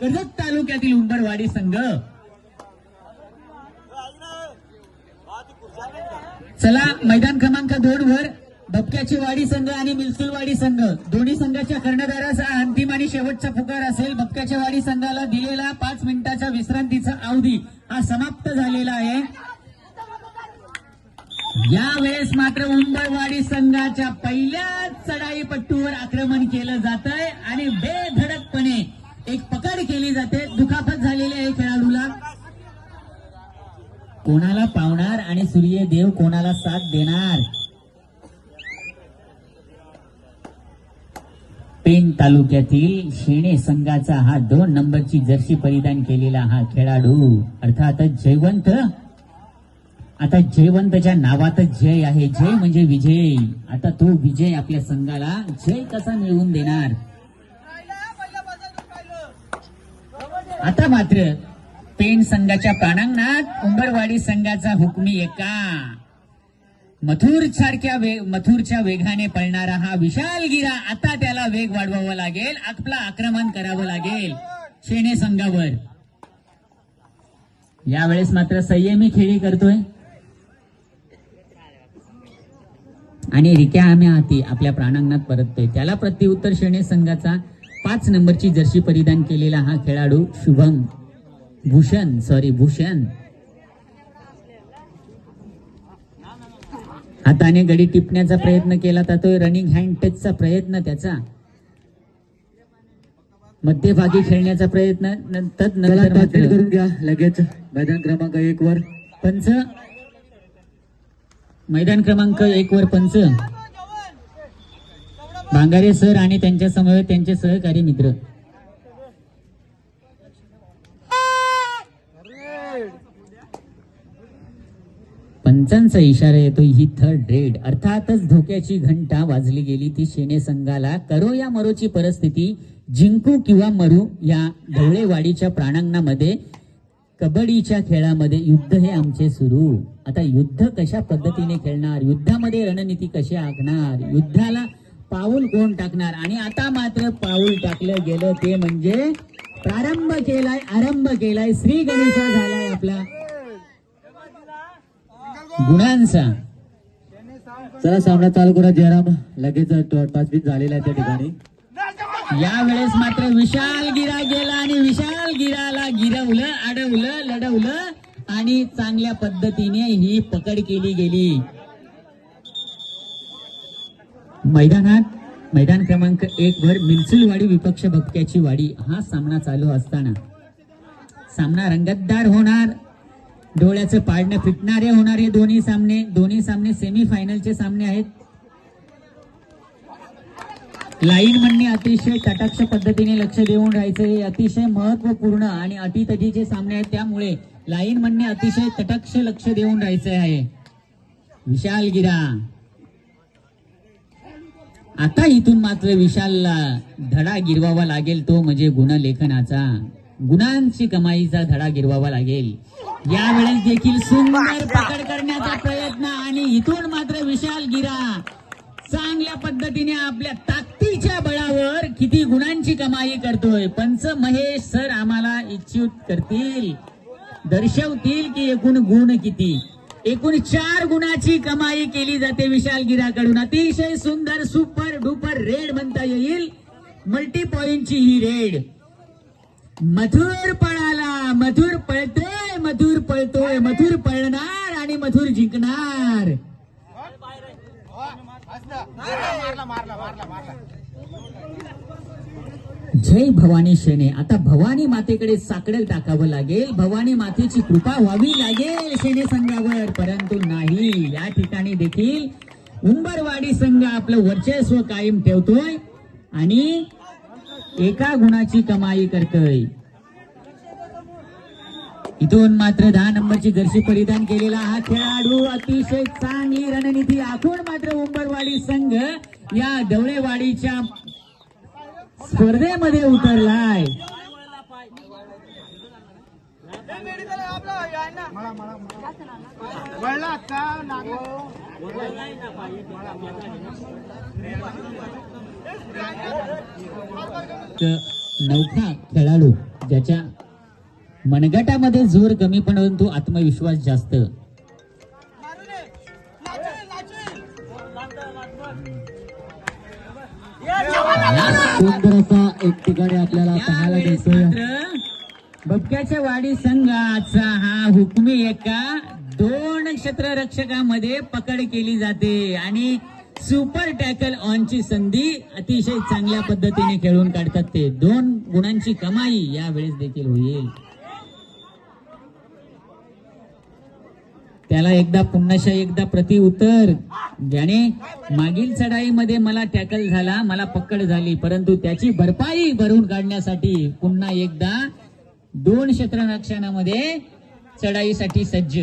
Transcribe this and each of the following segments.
कर्जत तालुक्यातील उंबरवाडी संघ. चला मैदान क्रमांक दोन वर धबक्याची वाडी संघ आणि मिलसुलवाडी संघ. दोन्ही संघाच्या कर्णधाराचा अंतिम आणि शेवटचा पुकार असेल. भपक्याच्या वाडी संघाला दिलेला पाच मिनिटाच्या विश्रांतीचा अवधी हा समाप्त झालेला आहे. यावेळेस मात्र उंबरवाडी संघाच्या पहिल्याच चढाईपट्टूवर आक्रमण केलं जात आहे आणि बेधडकपणे एक पकड केली जाते. दुखापत झालेली आहे खेळाडूला. कोणाला पावणार आणि सूर्य देव कोणाला साथ देणार? पेन तालुक्यातील शेणे संघाचा हा दोन नंबरची जर्सी परिधान केलेला हा खेळाडू. अर्थातच जयवंत. आता जयवंतच्या नावातच जय आहे. जय म्हणजे विजय. आता तो विजय आपल्या संघाला जय कसा मिळवून देणार? आता मात्र पेन संघाच्या प्राणांगणात उंबरवाडी संघाचा हुकमी एका. मथुर सारख्या वे मथुरच्या वेगाने पळणारा हा विशाल गिरा आता त्याला वेग वाढवावा लागेल आपला आक्रमण करावं लागेल शेणे संघावर. यावेळेस मात्र संयमी खेळी करतोय. आणि रिक्या आम्ही हाती आपल्या प्राणांगणात परततोय. त्याला प्रत्युत्तर शेणे संघाचा पाच नंबरची जर्सी परिधान केलेला हा खेळाडू शुभम भूषण सॉरी भूषण. हाताने गडी टिपण्याचा प्रयत्न केला तर तो रनिंग हँड टचचा प्रयत्न त्याचा. मध्यभागी खेळण्याचा प्रयत्न न- चला तदनंतर ताकीद मात्र करून घ्या लगेच. मैदान क्रमांक एक वर. पंच. मैदान क्रमांक एक वर पंच. भांगारे सर आणि त्यांच्यासमोर त्यांचे सहकारी मित्र. पंचांचा इशारा येतो ही थर्ड रेड अर्थातच धोक्याची घंटा वाजली गेली. ती शेने संघाला करो या मरोची परिस्थिती जिंकू किंवा मरू या ढवळेवाडीच्या प्राणांगणामध्ये कबड्डीच्या खेळामध्ये युद्ध हे आमचे सुरू. आता युद्ध कशा पद्धतीने खेळणार? युद्धामध्ये रणनीती कशी आखणार? युद्धाला पाऊल कोण टाकणार? आणि आता मात्र पाऊल टाकलं गेलं ते म्हणजे प्रारंभ केलाय आरंभ केलाय श्री गणेशा झालाय आपला. गुणांचा. चला सामना चालू करा जयराम. लगेच टॉसबीट झालेला आहे त्या ठिकाणी. यावेळेस मात्र विशाल गिरा गेला आणि विशाल गिराला गिरवलं अडवलं लढवलं आणि चांगल्या पद्धतीने ही पकड केली गेली. मैदानात. मैदान क्रमांक एक वर मिलसुलवाडी विपक्ष भक्त्याची वाडी. हा सामना चालू असताना. सामना रंगतदार होणार. डोळ्याचं पाडणं फिटणारे होणारे दोन्ही सामने. दोन्ही सामने सेमी फायनलचे सामने आहेत. लाईन म्हणणे अतिशय कटाक्ष पद्धतीने लक्ष देऊन राहायचं हे अतिशय महत्त्वपूर्ण आणि अटीतटीचे सामने आहेत. त्यामुळे लाईन म्हणणे अतिशय कटाक्ष लक्ष देऊन राहायचं आहे. विशाल गिरा. आता इथून मात्र विशालला धडा गिरवावा लागेल तो म्हणजे गुणलेखनाचा. गुणांची कमाईचा धडा गिरवावा लागेल. यावेळेस देखील सुंदर पकड करण्याचा प्रयत्न आणि इथून मात्र विशाल गिरा चांगल्या पद्धतीने आपल्या ताकदीच्या बळावर किती गुणांची कमाई करतोय. पंच महेश सर आम्हाला इच्छुक करतील दर्शवतील की एकूण गुण किती. एकूण चार गुणाची कमाई केली जाते विशाल गिराकडून. अतिशय सुंदर सुपर डुपर रेड म्हणता येईल. मल्टी पॉइंटची ही रेड. मधुर पळाला मधुर पळतोय मधुर पळतोय मधुर पळणार आणि मधुर जिंकणार. जय भवानी शेणे. आता भवानी मातेकडे साकडेल टाकावं लागेल. भवानी मातेची कृपा व्हावी लागेल शेणे संघावर. परंतु नाही या ठिकाणी देखील उंबरवाडी संघ आपलं वर्चस्व कायम ठेवतोय आणि एका गुणाची कमाई करतोय. इथून मात्र दहा नंबरची जर्सी परिधान केलेला हा खेळाडू अतिशय चांगली रणनीती आखून मात्र उंबरवाडी संघ या दवळेवाडीच्या स्पर्धेमध्ये उतरलाय. नौखा खेळाडू ज्याच्या मनगटामध्ये जोर कमी परंतु आत्मविश्वास जास्त. सुंदर असा एक ठिकाणी आपल्याला पाहायला यावेळेस मिळतोय मात्र बबक्याच्या वाडी संघाचा हा हुकमी एका दोन क्षेत्ररक्षकामध्ये पकड केली जाते आणि सुपर टॅकल ऑनची संधी अतिशय चांगल्या पद्धतीने खेळून काढतात ते. दोन गुणांची कमाई यावेळेस देखील होईल. त्याला एकदा पुन्हाशा एकदा प्रति उत्तर. ज्याने मागील चढाईमध्ये मला टॅकल झाला मला पकड झाली परंतु त्याची भरपाई भरून काढण्यासाठी पुन्हा एकदा दोन क्षेत्ररक्षणामध्ये चढाईसाठी सज्ज.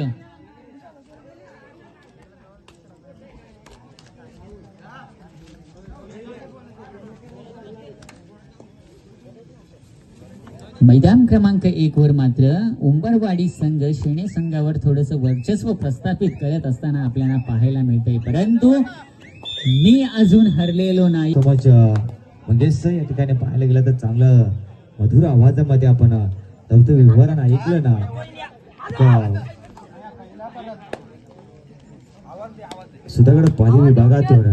मैदान क्रमांक एक वर मात्र उंबरवाडी संघ शेणे संघावर थोडस वर्चस्व प्रस्थापित करत असताना आपल्याला पाहायला मिळतंय. परंतु मी अजून हरलेलो नाही. म्हणजेच या ठिकाणी पाहायला गेलं तर चांगलं मधुर आवाजामध्ये आपण चौथं विवरण ऐकलं ना. सुधागड पाली विभागातून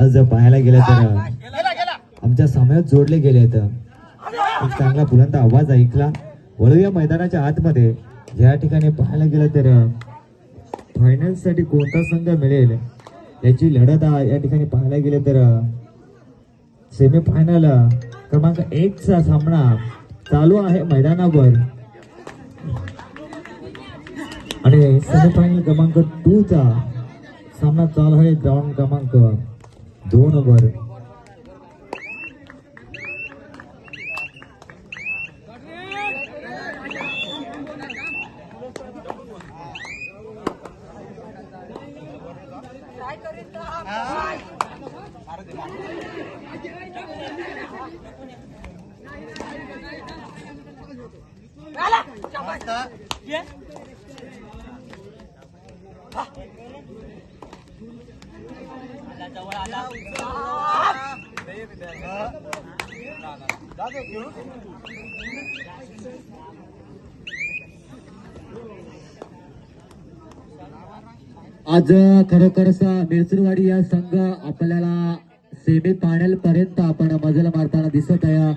आज जर पाहायला गेलं तर आमच्या सामन्यात जोडले गेले तर एक चांगला फुलांचा आवाज ऐकला. वळूया मैदानाच्या आतमध्ये. या ठिकाणी पाहायला गेलं तर फायनलसाठी कोणता संघ मिळेल? याची लढत या ठिकाणी पाहायला गेलं तर सेमीफायनल क्रमांक एकचा सामना चालू आहे मैदानावर. आणि सेमीफायनल क्रमांक टू चा सामना चालू आहे ग्राउंड क्रमांक दोन वर. आज खरोखरच मिरचुरवाडी या संघ आपल्याला सेमी फायनल पर्यंत आपण मजल मारताना दिसत आहे.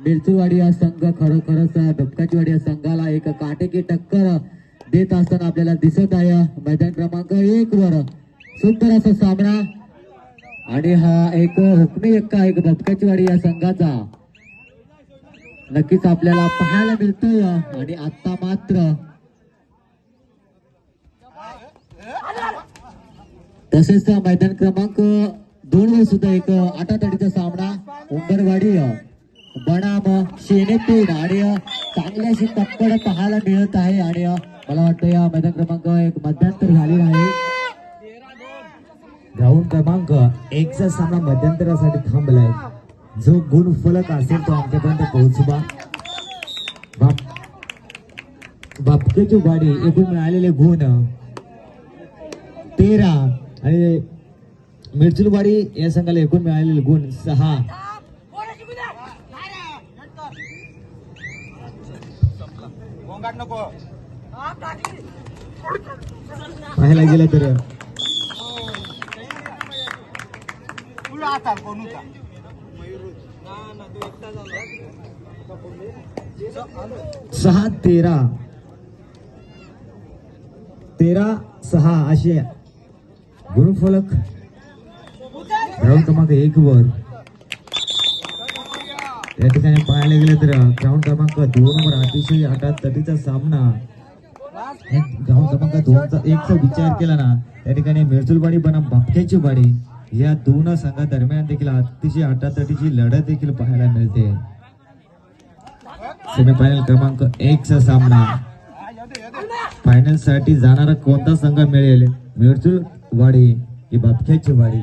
मिरचूवाडी या संघ खरोखरच धबकाचीवाडी या संघाला एक काटेकी टक्कर देत असताना आपल्याला दिसत आहे. मैदान क्रमांक एक वर सुंदर असा सामना. आणि हा एक हुकमी एक्का एक धबकाचीवाडी या संघाचा. नक्कीच आपल्याला पाहायला मिळतोय. आणि आता मात्र तसेच मैदान क्रमांक दोन सुद्धा एक आटातडीचा सामना. उंबरवाडी बनाम शेनेतीन आणि चांगली अशी पाहायला मिळत आहे आणि मला वाटतं या मैदान क्रमांक एक मध्यंतर झालेला आहे. ग्राउंड क्रमांक एकचा सामना मध्यंतरासाठी थांबलाय. जो गुण फलक असेल तो आमच्यापर्यंत पोहोचवा. बाप बापकेची गाडी एकूण मिळालेले गुण तेरा आणि मिरचुलवाडी या संघाला एकूण मिळालेले गुण सहा. पाहायला गेलं तर सहा तेरा. तेरा सहा असे गुरुफलक. ग्राउंड क्रमांक एक वर. या ठिकाणी पाहायला गेलं तर ग्राउंड क्रमांक दोन वर अतिशय तटीचा सामना. ग्राउंड क्रमांक दोनचा एकचा विचार केला ना त्या ठिकाणी मिरचुलवाडी बनाम बापक्याची वाडी. या दोन संघादरम्यान देखील अतिशय अटातटीची लढत देखील पाहायला मिळते. सेमीफायनल क्रमांक एक चा सामना. फायनलसाठी जाणारा कोणता संघ मिळेल? मिरजुलवाडी की ही बापक्याची वाडी?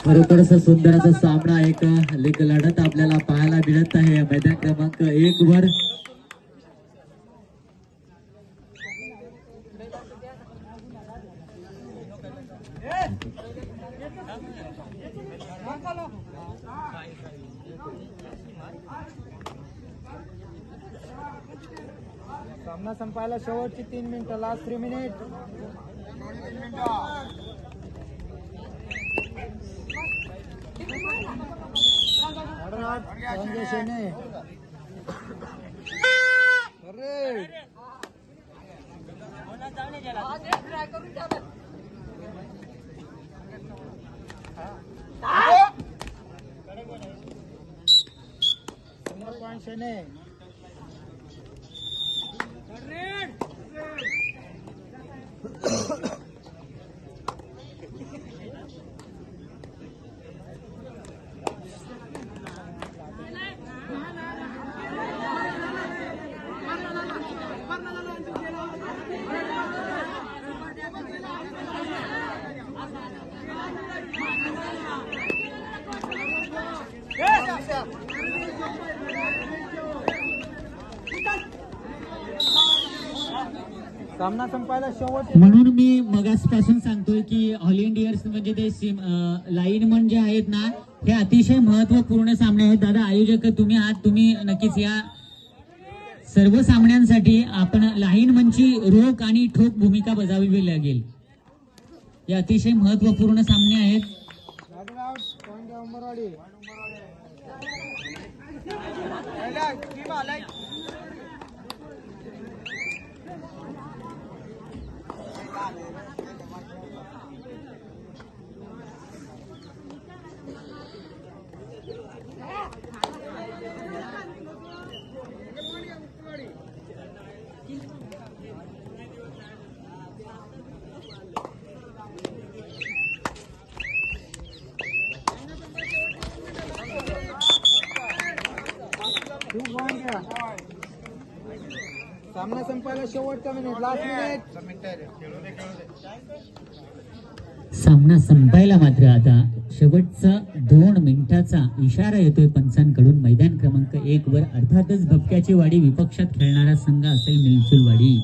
खरोखरच सुंदर असा सामना एक लेख लढत आपल्याला पाहायला मिळत आहे. मैदान क्रमांक एक वर. सामना संपायला शेवटची तीन मिनिटं लास्ट थ्री मिनिट પાંચ છે ને सामना संपायला शेवट म्हणून मी मगासपासून सांगतोय की ऑल इंडियर्स म्हणजे ते सिम लाईनमन जे आहेत ना हे अतिशय महत्त्वपूर्ण सामने आहेत. दादा आयोजक तुम्ही आहात तुम्ही नक्कीच या सर्व सामन्यांसाठी आपण लाईनमनची रोख आणि ठोक भूमिका बजावावी लागेल. हे अतिशय महत्त्वपूर्ण सामने आहेत. टू पॉईंट घ्या सामना संपायला शेवटचा मिनिट लास्ट मिनिट सामना संपायला मात्र आता शेवटचा दोन मिनिटाचा इशारा येतोय पंचांकडून. मैदान क्रमांक एक वर अर्थातच भपक्याची वाडी विपक्षात खेळणारा संघ असेल मिलचुलवाडी